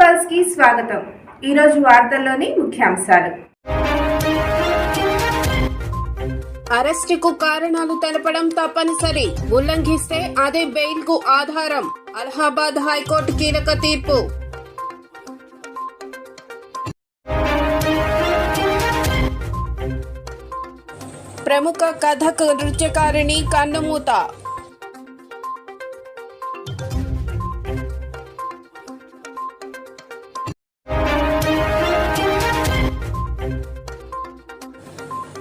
పల్స్కి స్వాగతం. ఈరోజు వార్తల్లోని ముఖ్యాంశాలు. అరెస్టుకు కారణాలు తెలపడం తప్పనిసరి. ఉల్లంఘిస్తే అదే బెయిల్కు ఆధారం. అలహాబాద్ హైకోర్టు కీలక తీర్పు. ప్రముఖ కథక్ నృత్యకారిణి కన్నుమూత.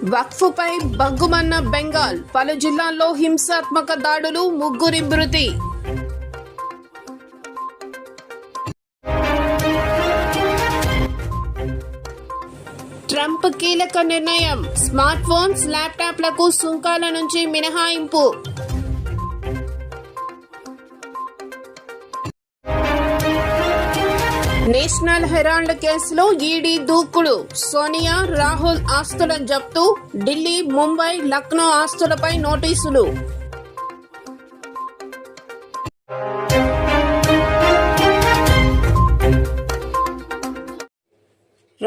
వక్ఫుపై బగ్గుమన్న బెంగాల్ పలు జిల్లాల్లో హింసాత్మక దాడులు ముగ్గురి మృతి. ట్రంప్ కీలక నిర్ణయం స్మార్ట్ ఫోన్స్ ల్యాప్టాప్లకు సుంకాల నుంచి మినహాయింపు. నేషనల్ హెరాల్డ్ కేసులో ఈడీ దూకుడు. సోనియా రాహుల్ ఆస్తుల జప్తు ఢిల్లీ ముంబై లక్నో ఆస్తులపై నోటీసులు.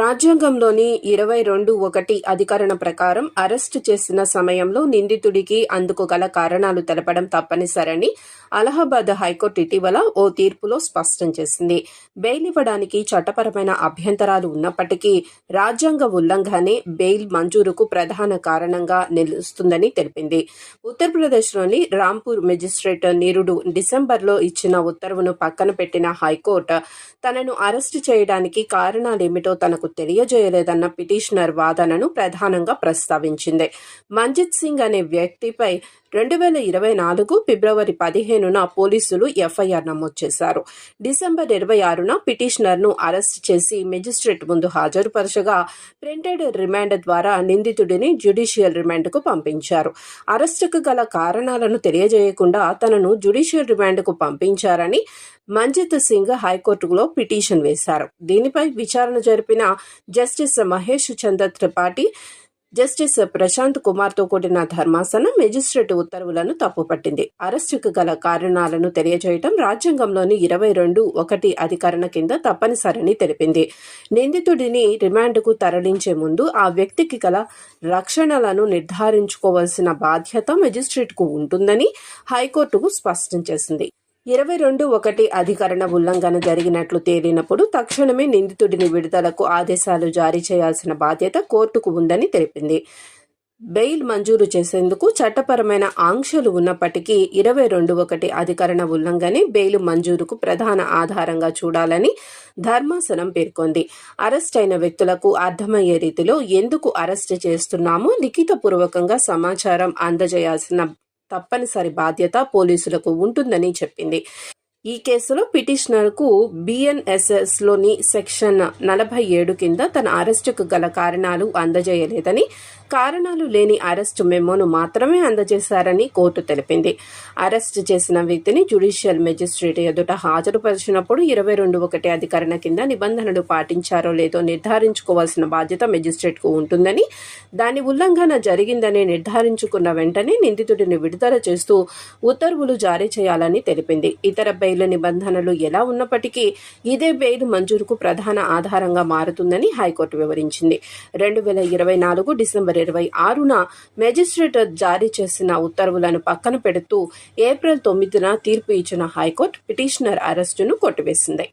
రాజ్యాంగంలోని ఇరవై రెండు ఒకటి అధికరణ ప్రకారం అరెస్టు చేసిన సమయంలో నిందితుడికి అందుకు గల కారణాలు తెలపడం తప్పనిసరని అలహాబాద్ హైకోర్టు ఇటీవల ఓ తీర్పులో స్పష్టం చేసింది. బెయిల్ ఇవ్వడానికి చట్టపరమైన అభ్యంతరాలు ఉన్నప్పటికీ రాజ్యాంగ ఉల్లంఘనే బెయిల్ మంజూరుకు ప్రధాన కారణంగా నిలుస్తుందని తెలిపింది. ఉత్తరప్రదేశ్లోని రాంపూర్ మెజిస్ట్రేట్ నీరుడు డిసెంబర్లో ఇచ్చిన ఉత్తర్వును పక్కన పెట్టిన హైకోర్టు తనను అరెస్టు చేయడానికి కారణాలేమిటో తనకు తెలియజేయలేదన్న పిటిషనర్ వాదనను ప్రధానంగా ప్రస్తావించింది. మంజిత్ సింగ్ అనే వ్యక్తిపై రెండు వేల ఇరవై నాలుగు ఫిబ్రవరి పదిహేనున పోలీసులు ఎఫ్ఐఆర్ నమోదు చేశారు. డిసెంబర్ ఇరవై ఆరున పిటిషనర్ను అరెస్ట్ చేసి మెజిస్ట్రేట్ ముందు హాజరుపరచగా ప్రింటెడ్ రిమాండ్ ద్వారా నిందితుడిని జ్యుడిషియల్ రిమాండ్కు పంపించారు. అరెస్టుకు గల కారణాలను తెలియజేయకుండా తనను జ్యుడిషియల్ రిమాండ్కు పంపించారని మంజిత్ సింగ్ హైకోర్టులో పిటిషన్ వేశారు. దీనిపై విచారణ జరిపిన జస్టిస్ మహేష్ చంద్ర త్రిపాఠి జస్టిస్ ప్రశాంత్ కుమార్తో కూడిన ధర్మాసనం మెజిస్ట్రేట్ ఉత్తర్వులను తప్పుపట్టింది. అరెస్టుకు గల కారణాలను తెలియజేయటం రాజ్యాంగంలోని ఇరవై రెండు ఒకటి అధికరణ కింద తప్పనిసరిని తెలిపింది. నిందితుడిని రిమాండ్కు తరలించే ముందు ఆ వ్యక్తికి గల రక్షణలను నిర్ధారించుకోవాల్సిన బాధ్యత మెజిస్ట్రేట్కు ఉంటుందని హైకోర్టుకు స్పష్టం చేసింది. ఇరవై రెండు ఒకటి అధికరణ ఉల్లంఘన జరిగినట్లు తేలినప్పుడు తక్షణమే నిందితుడిని విడుదలకు ఆదేశాలు జారీ చేయాల్సిన బాధ్యత కోర్టుకు ఉందని తెలిపింది. బెయిల్ మంజూరు చేసేందుకు చట్టపరమైన ఆంక్షలు ఉన్నప్పటికీ ఇరవై రెండు ఒకటి అధికరణ ఉల్లంఘనే బెయిల్ మంజూరుకు ప్రధాన ఆధారంగా చూడాలని ధర్మాసనం పేర్కొంది. అరెస్ట్ అయిన వ్యక్తులకు అర్థమయ్యే రీతిలో ఎందుకు అరెస్ట్ చేస్తున్నామో లిఖితపూర్వకంగా సమాచారం అందజేయాల్సిన తప్పనిసరి బాధ్యత పోలీసులకు ఉంటుందని చెప్పింది. ఈ కేసులో పిటిషనర్కు బిఎన్ఎస్ఎస్లోని సెక్షన్ నలభై ఏడు కింద తన అరెస్టుకు గల కారణాలు అందజేయలేదని కారణాలు లేని అరెస్టు మెమోను మాత్రమే అందజేశారని కోర్టు తెలిపింది. అరెస్టు చేసిన వ్యక్తిని జ్యుడిషియల్ మెజిస్ట్రేట్ ఎదుట హాజరుపరిచినప్పుడు ఇరవై రెండు ఒకటి అధికరణ కింద నిబంధనలు పాటించారో లేదో నిర్ధారించుకోవాల్సిన బాధ్యత మెజిస్ట్రేట్కు ఉంటుందని దాని ఉల్లంఘన జరిగిందని నిర్ధారించుకున్న వెంటనే నిందితుడిని విడుదల చేస్తూ ఉత్తర్వులు జారీ చేయాలని తెలిపింది. ఇతర బెయిల్ నిబంధనలు ఎలా ఉన్నప్పటికీ ఇదే బెయిల్ మంజూరుకు ప్రధాన ఆధారంగా మారుతుందని హైకోర్టు వివరించింది. రెండు వేల ఇరవై నాలుగు డిసెంబర్ ఇరవై ఆరున మెజిస్ట్రేట్ జారీ చేసిన ఉత్తర్వులను పక్కన పెడుతూ ఏప్రిల్ తొమ్మిదిన తీర్పు ఇచ్చిన హైకోర్టు పిటిషనర్ అరెస్టును కొట్టివేసింది.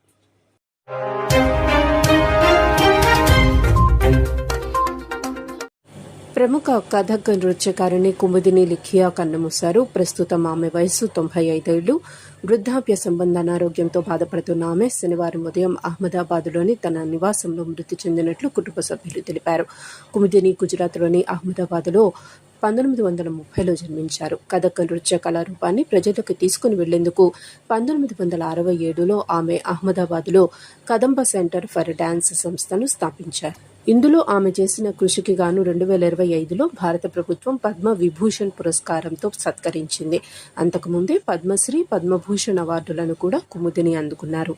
ప్రముఖ కథక్ నృత్యకారిణి కుముదిని లిఖియా కన్నమూశారు. ప్రస్తుతం ఆమె వయసు తొంభై ఐదేళ్ళు వృద్ధాప్య సంబంధ అనారోగ్యంతో బాధపడుతున్న ఆమె శనివారం ఉదయం అహ్మదాబాద్లోని తన నివాసంలో మృతి చెందినట్లు కుటుంబ సభ్యులు తెలిపారు. కుముదిని గుజరాత్లోని అహ్మదాబాద్లో పంతొమ్మిది వందల ముప్పైలో జన్మించారు. కథక్ నృత్య కళారూపాన్ని ప్రజలకు తీసుకుని వెళ్ళేందుకు పంతొమ్మిది వందల అరవై ఏడులో ఆమె అహ్మదాబాద్లో కదంబ సెంటర్ ఫర్ డాన్స్ సంస్థను స్థాపించారు. ఇందులో ఆమె చేసిన కృషికి గాను రెండు వేల ఇరవై ఐదులో భారత ప్రభుత్వం పద్మ విభూషణ్ పురస్కారంతో సత్కరించింది. అంతకుముందే పద్మశ్రీ పద్మభూషణ్ అవార్డులను కూడా కుముదిని అందుకున్నారు.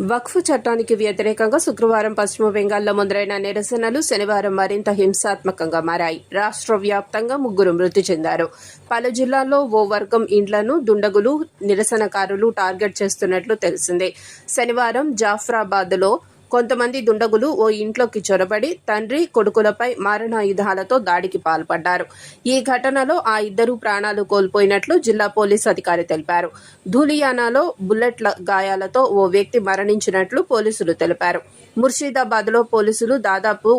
వక్ఫ్ చట్టానికి వ్యతిరేకంగా శుక్రవారం పశ్చిమ బెంగాల్లో మొదలైన నిరసనలు శనివారం మరింత హింసాత్మకంగా మారాయి. రాష్ట్ర వ్యాప్తంగా ముగ్గురు మృతి చెందారు. పలు జిల్లాల్లో ఓ వర్గం ఇండ్లను దుండగులు నిరసనకారులు టార్గెట్ చేస్తున్నట్లు తెలిసిందే. శనివారం జాఫ్రాబాద్లో కొంతమంది దుండగులు ఓ ఇంట్లోకి చొరబడి తండ్రి కొడుకులపై మారణాయుధాలతో దాడికి పాల్పడ్డారు. ఈ ఘటనలో ఆ ఇద్దరు ప్రాణాలు కోల్పోయినట్లు జిల్లా పోలీస్ అధికారి తెలిపారు. ధూలియానాలో బుల్లెట్ల గాయాలతో ఓ వ్యక్తి మరణించినట్లు పోలీసులు తెలిపారు. ముర్షిదాబాద్లో పోలీసులు దాదాపు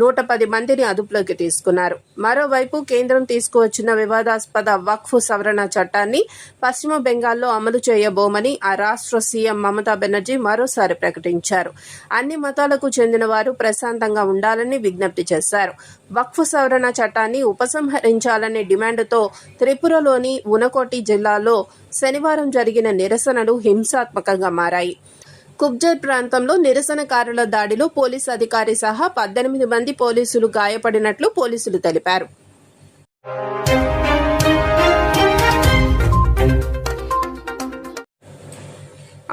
నూట పది మందిని అదుపులోకి తీసుకున్నారు. మరోవైపు కేంద్రం తీసుకువచ్చిన వివాదాస్పద వక్ఫ్ సవరణ చట్టాన్ని పశ్చిమ బెంగాల్లో అమలు చేయబోమని ఆ రాష్ట్ర సీఎం మమతా బెనర్జీ మరోసారి ప్రకటించారు. అన్ని మతాలకు చెందిన వారు ప్రశాంతంగా ఉండాలని విజ్ఞప్తి చేశారు. వక్ఫ్ సవరణ చట్టాన్ని ఉపసంహరించాలనే డిమాండ్తో త్రిపురలోని ఉనకోటి జిల్లాలో శనివారం జరిగిన నిరసనలు హింసాత్మకంగా మారాయి. కుబ్జర్ ప్రాంతంలో నిరసనకారుల దాడిలో పోలీసు అధికారి సహా పద్దెనిమిది మంది పోలీసులు గాయపడినట్లు పోలీసులు తెలిపారు.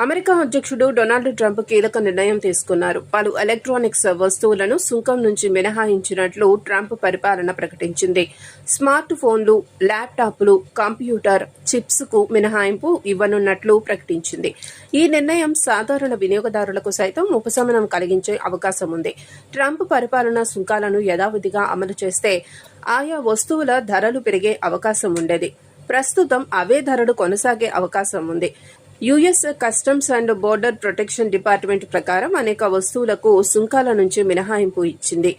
అమెరికా అధ్యక్షుడు డొనాల్డ్ ట్రంప్ కీలక నిర్ణయం తీసుకున్నారు. పలు ఎలక్ట్రానిక్స్ వస్తువులను సుంకం నుంచి మినహాయించినట్లు ట్రంప్ పరిపాలన ప్రకటించింది. స్మార్ట్ ఫోన్లు ల్యాప్టాప్లు కంప్యూటర్ చిప్స్కు మినహాయింపు ఇవ్వనున్నట్లు ప్రకటించింది. ఈ నిర్ణయం సాధారణ వినియోగదారులకు సైతం ఉపశమనం కలిగించే అవకాశం ఉంది. ట్రంప్ పరిపాలన సుంకాలను యథావిధిగా అమలు చేస్తే ఆయా వస్తువుల ధరలు పెరిగే అవకాశం ఉండేది. ప్రస్తుతం అవే ధరలు కొనసాగే అవకాశం ఉంది. US customs and border protection department ప్రకారం అనేక వస్తువులకు సుంకాల నుంచి మినహాయింపు ఇచ్చింది.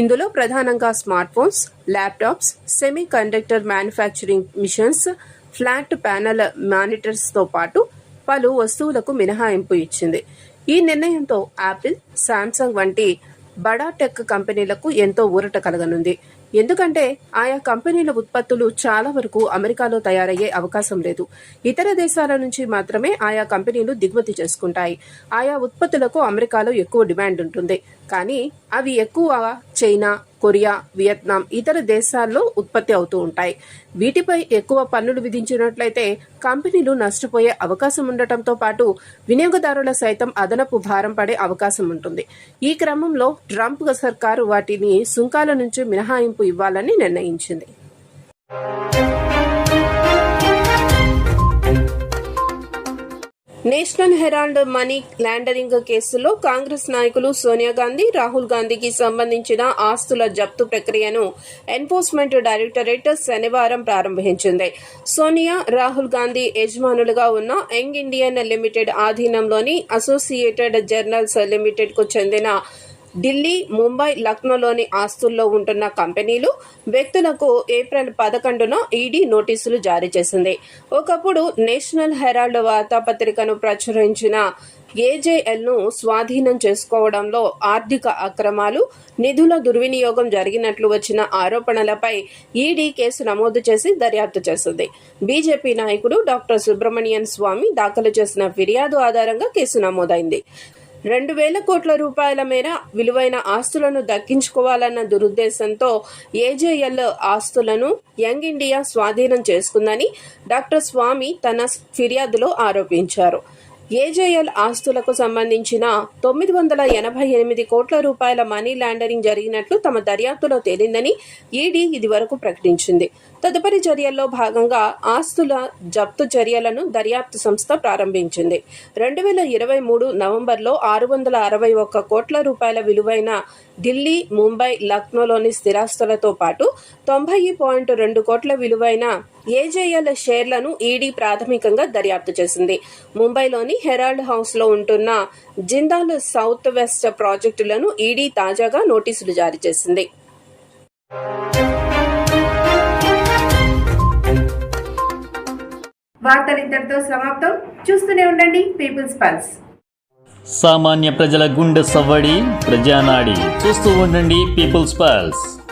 ఇందులో ప్రధానంగా smartphones laptops semiconductor manufacturing machines flat panel మానిటర్స్తో పాటు పలు వస్తువులకు మినహాయింపు ఇచ్చింది. ఈ నిర్ణయంతో యాపిల్ శాంసంగ్ వంటి బడా టెక్ కంపెనీలకు ఎంతో ఊరట కలగనుంది. ఎందుకంటే ఆయా కంపెనీల ఉత్పత్తులు చాలా వరకు అమెరికాలో తయారయ్యే అవకాశం లేదు. ఇతర దేశాల నుంచి మాత్రమే ఆయా కంపెనీలు దిగుమతి చేసుకుంటాయి. ఆయా ఉత్పత్తులకు అమెరికాలో ఎక్కువ డిమాండ్ ఉంటుంది. కానీ అవి ఎక్కువ చైనా కొరియా వియత్నాం ఇతర దేశాల్లో ఉత్పత్తి అవుతూ ఉంటాయి. వీటిపై ఎక్కువ పన్నులు విధించినట్లయితే కంపెనీలు నష్టపోయే అవకాశం ఉండటంతో పాటు వినియోగదారుల సైతం అదనపు భారం పడే అవకాశం ఉంటుంది. ఈ క్రమంలో ట్రంప్ సర్కారు వాటిని సుంకాల నుంచి మినహాయింపు ఇవ్వాలని నిర్ణయించింది. నేషనల్ హెరాల్డ్ మనీ ల్యాండరింగ్ కేసులో కాంగ్రెస్ నాయకులు సోనియా గాంధీ రాహుల్ గాంధీకి సంబంధించిన ఆస్తుల జప్తు ప్రక్రియను ఎన్ఫోర్స్మెంట్ డైరెక్టరేట్ శనివారం ప్రారంభించింది. సోనియా రాహుల్ గాంధీ యజమానులుగా ఉన్న యంగ్ ఇండియన్ లిమిటెడ్ ఆధీనంలోని అసోసియేటెడ్ జర్నల్స్ లిమిటెడ్కు చెందిన ఢిల్లీ ముంబై లక్నోలోని ఆస్తుల్లో ఉంటున్న కంపెనీలు వ్యక్తులకు ఏప్రిల్ పదకొండున ఈడీ నోటీసులు జారీ చేసింది. ఒకప్పుడు నేషనల్ హెరాల్డ్ వార్తాపత్రికను ప్రచురించిన ఏజేఎల్ను స్వాధీనం చేసుకోవడంలో ఆర్థిక అక్రమాలు నిధుల దుర్వినియోగం జరిగినట్లు వచ్చిన ఆరోపణలపై ఈడీ కేసు నమోదు చేసి దర్యాప్తు చేసింది. బీజేపీ నాయకుడు డాక్టర్ సుబ్రహ్మణ్యన్ స్వామి దాఖలు చేసిన ఫిర్యాదు ఆధారంగా కేసు నమోదైంది. రెండు వేల కోట్ల రూపాయల మేర విలువైన ఆస్తులను దక్కించుకోవాలన్న దురుద్దేశంతో ఏజేఎల్ ఆస్తులను యంగ్ ఇండియా స్వాధీనం చేసుకుందని డాక్టర్ స్వామి తన ఫిర్యాదులో ఆరోపించారు. ఏజేఎల్ ఆస్తులకు సంబంధించిన తొమ్మిది వందల ఎనభై ఎనిమిది కోట్ల రూపాయల మనీ లాండరింగ్ జరిగినట్లు తమ దర్యాప్తులో తేలిందని ఈడీ ఇదివరకు ప్రకటించింది. తదుపరి చర్యల్లో భాగంగా ఆస్తుల జప్తు చర్యలను దర్యాప్తు సంస్థ ప్రారంభించింది. రెండు వేల ఇరవై మూడు నవంబర్లో ఆరు వందల అరవై ఒక్క కోట్ల రూపాయల విలువైన ఢిల్లీ ముంబై లక్నోలోని స్థిరాస్తులతో పాటు తొంభై పాయింట్ రెండు కోట్ల విలువైన ఏజేఎల్ షేర్లను ఈడీ ప్రాథమికంగా దర్యాప్తు చేసింది. ముంబైలోని హెరాల్డ్ హౌస్లో ఉంటున్న జిందాల్ సౌత్ వెస్ట్ ప్రాజెక్టులను ఈడీ తాజాగా నోటీసులు జారీ చేసింది. వార్తలు ఇంతటితో సమాప్తం. చూస్తూనే ఉండండి పీపుల్స్ పల్స్. సామాన్య ప్రజల గుండె సవ్వడి ప్రజానాడి. చూస్తూ ఉండండి పీపుల్స్ పల్స్.